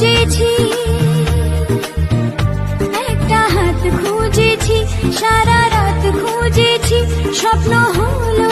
খুঁজেছি একটা হাত খুঁজেছি সারা রাত খুঁজেছি স্বপ্ন হলো